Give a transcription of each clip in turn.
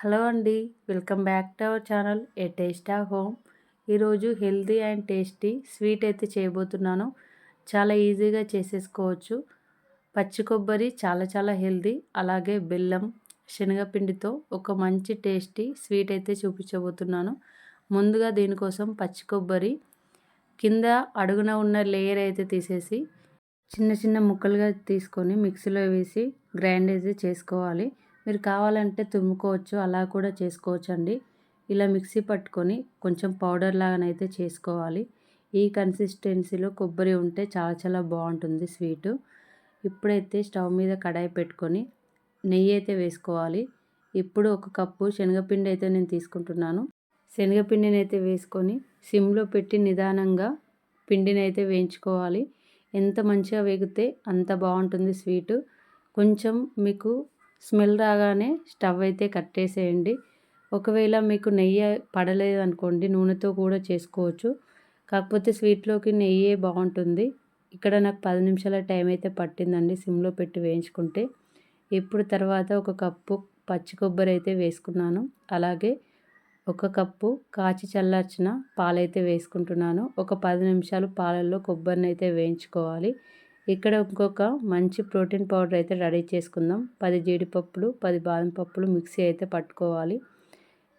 Hello అండి welcome back to our channel a taste of home ఈరోజు healthy and tasty sweet అయితే చేయబోతున్నాను. చాలా ఈజీగా చేసేసుకోవచ్చు. పచ్చి కొబ్బరి చాలా చాలా హెల్తీ అలాగే బెల్లం శనగపిండితో ఒక మంచి టేస్టీ స్వీట్ అయితే చూపించబోతున్నాను. ముందుగా దీనికోసం పచ్చి కొబ్బరి కింద అడుగున ఉన్న లేయర్ అయితే తీసేసి చిన్న చిన్న ముక్కలుగా తీసుకొని మిక్సీలో వేసి గ్రైండ్ అయితే చేసుకోవాలి. మీరు కావాలంటే తురుముకోవచ్చు అలా కూడా చేసుకోవచ్చు అండి ఇలా మిక్సీ పట్టుకొని కొంచెం పౌడర్ లాగానైతే చేసుకోవాలి. ఈ కన్సిస్టెన్సీలో కొబ్బరి ఉంటే చాలా చాలా బాగుంటుంది స్వీటు. ఇప్పుడైతే స్టవ్ మీద కడాయి పెట్టుకొని నెయ్యి అయితే వేసుకోవాలి. ఇప్పుడు ఒక కప్పు శనగపిండి అయితే నేను తీసుకుంటున్నాను. శనగపిండిని అయితే వేసుకొని సిమ్లో పెట్టి నిదానంగా పిండిని అయితే వేయించుకోవాలి. ఎంత మంచిగా వేగితే అంత బాగుంటుంది స్వీటు. కొంచెం మీకు స్మెల్ రాగానే స్టవ్ అయితే కట్టేసేయండి. ఒకవేళ మీకు నెయ్యి పడలేదు అనుకోండి నూనెతో కూడా చేసుకోవచ్చు. కాకపోతే స్వీట్లోకి నెయ్యే బాగుంటుంది. ఇక్కడ నాకు పది నిమిషాల టైం అయితే పట్టిందండి సిమ్లో పెట్టి వేయించుకుంటే. ఇప్పుడు తర్వాత ఒక కప్పు పచ్చి కొబ్బరి అయితే వేసుకున్నాను. అలాగే ఒక కప్పు కాచి చల్లార్చిన పాలైతే వేసుకుంటున్నాను. ఒక పది నిమిషాలు పాలల్లో కొబ్బరిని అయితే వేయించుకోవాలి. ఇక్కడ ఇంకొక మంచి ప్రోటీన్ పౌడర్ అయితే రెడీ చేసుకుందాం. పది జీడిపప్పులు పది బాదం పప్పులు మిక్సీ అయితే పట్టుకోవాలి.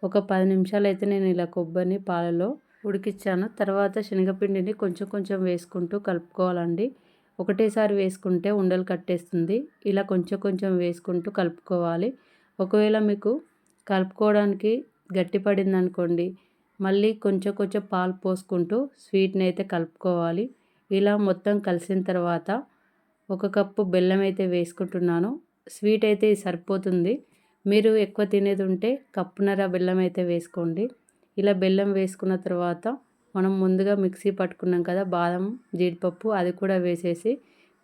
ఒక పది నిమిషాలు అయితే నేను ఇలా కొబ్బరిని పాలలో ఉడికిచ్చాను. తర్వాత శనగపిండిని కొంచెం కొంచెం వేసుకుంటూ కలుపుకోవాలండి. ఒకటేసారి వేసుకుంటే ఉండలు కట్టేస్తుంది. ఇలా కొంచెం కొంచెం వేసుకుంటూ కలుపుకోవాలి. ఒకవేళ మీకు కలుపుకోవడానికి గట్టిపడింది అనుకోండి మళ్ళీ కొంచెం కొంచెం పాలు పోసుకుంటూ స్వీట్ని అయితే కలుపుకోవాలి. ఇలా మొత్తం కలిసిన తర్వాత ఒక కప్పు బెల్లం అయితే వేసుకుంటున్నాను. స్వీట్ అయితే సరిపోతుంది. మీరు ఎక్కువ తినేది ఉంటే కప్పునర బెల్లం అయితే వేసుకోండి. ఇలా బెల్లం వేసుకున్న తర్వాత మనం ముందుగా మిక్సీ పట్టుకున్నాం కదా బాదం జీడిపప్పు అది కూడా వేసేసి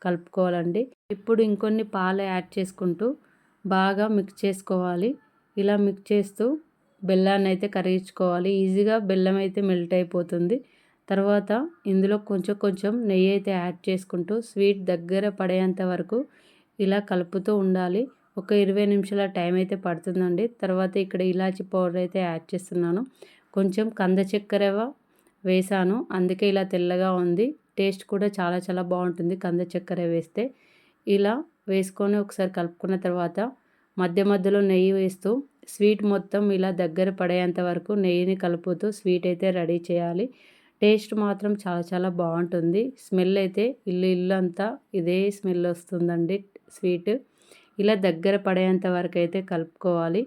కలుపుకోవాలండి. ఇప్పుడు ఇంకొన్ని పాలు యాడ్ చేసుకుంటూ బాగా మిక్స్ చేసుకోవాలి. ఇలా మిక్స్ చేస్తూ బెల్లాన్ని అయితే కరిగించుకోవాలి. ఈజీగా బెల్లం అయితే మెల్ట్ అయిపోతుంది. తర్వాత ఇందులో కొంచెం కొంచెం నెయ్యి అయితే యాడ్ చేసుకుంటూ స్వీట్ దగ్గర పడేంత వరకు ఇలా కలుపుతూ ఉండాలి. ఒక ఇరవై నిమిషాల టైం అయితే పడుతుందండి. తర్వాత ఇక్కడ ఇలాచి పౌడర్ అయితే యాడ్ చేస్తున్నాను. కొంచెం కంద చక్కెర వేసాను. అందుకే ఇలా తెల్లగా ఉంది. టేస్ట్ కూడా చాలా చాలా బాగుంటుంది కంద చక్కెర వేస్తే. ఇలా వేసుకొని ఒకసారి కలుపుకున్న తర్వాత మధ్య మధ్యలో నెయ్యి వేస్తూ స్వీట్ మొత్తం ఇలా దగ్గర పడేంత వరకు నెయ్యిని కలుపుతూ స్వీట్ అయితే రెడీ చేయాలి. టేస్ట్ మాత్రం చాలా చాలా బాగుంటుంది. స్మెల్ అయితే ఇల్లు ఇల్లు అంతా ఇదే స్మెల్ వస్తుందండి స్వీట్. ఇలా దగ్గర పడేంత వరకు అయితే కలుపుకోవాలి.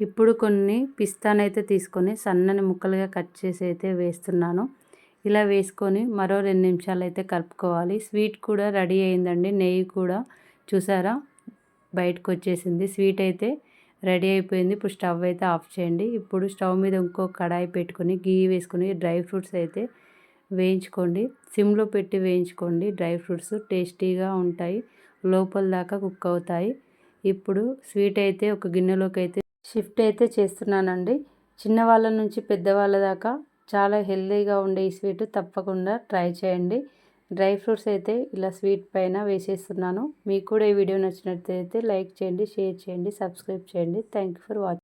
ఇప్పుడు కొన్ని పిస్తానైతే తీసుకొని సన్నని ముక్కలుగా కట్ చేసి అయితే వేస్తున్నాను. ఇలా వేసుకొని మరో రెండు నిమిషాలు అయితే కలుపుకోవాలి. స్వీట్ కూడా రెడీ అయిందండి నెయ్యి కూడా. చూసారా? బయటకు వచ్చేసింది. స్వీట్ అయితే రెడీ అయిపోయింది. ఇప్పుడు స్టవ్ అయితే ఆఫ్ చేయండి. ఇప్పుడు స్టవ్ మీద ఇంకో కడాయి పెట్టుకొని గీ వేసుకొని డ్రై ఫ్రూట్స్ అయితే వేయించుకోండి. సిమ్లో పెట్టి వేయించుకోండి. డ్రై ఫ్రూట్స్ టేస్టీగా ఉంటాయి. లోపల దాకా కుక్ అవుతాయి. ఇప్పుడు స్వీట్ అయితే ఒక గిన్నెలోకి అయితే షిఫ్ట్ అయితే చేస్తున్నానండి. చిన్నవాళ్ళ నుంచి పెద్దవాళ్ళ దాకా చాలా హెల్తీగా ఉండే ఈ స్వీట్ తప్పకుండా ట్రై చేయండి. డ్రై ఫ్రూట్స్ అయితే ఇలా స్వీట్ పైన వేసేస్తున్నాను. మీకు కూడా ఈ వీడియో నచ్చినట్లయితే లైక్ చేయండి షేర్ చేయండి సబ్స్క్రైబ్ చేయండి. Thank for watching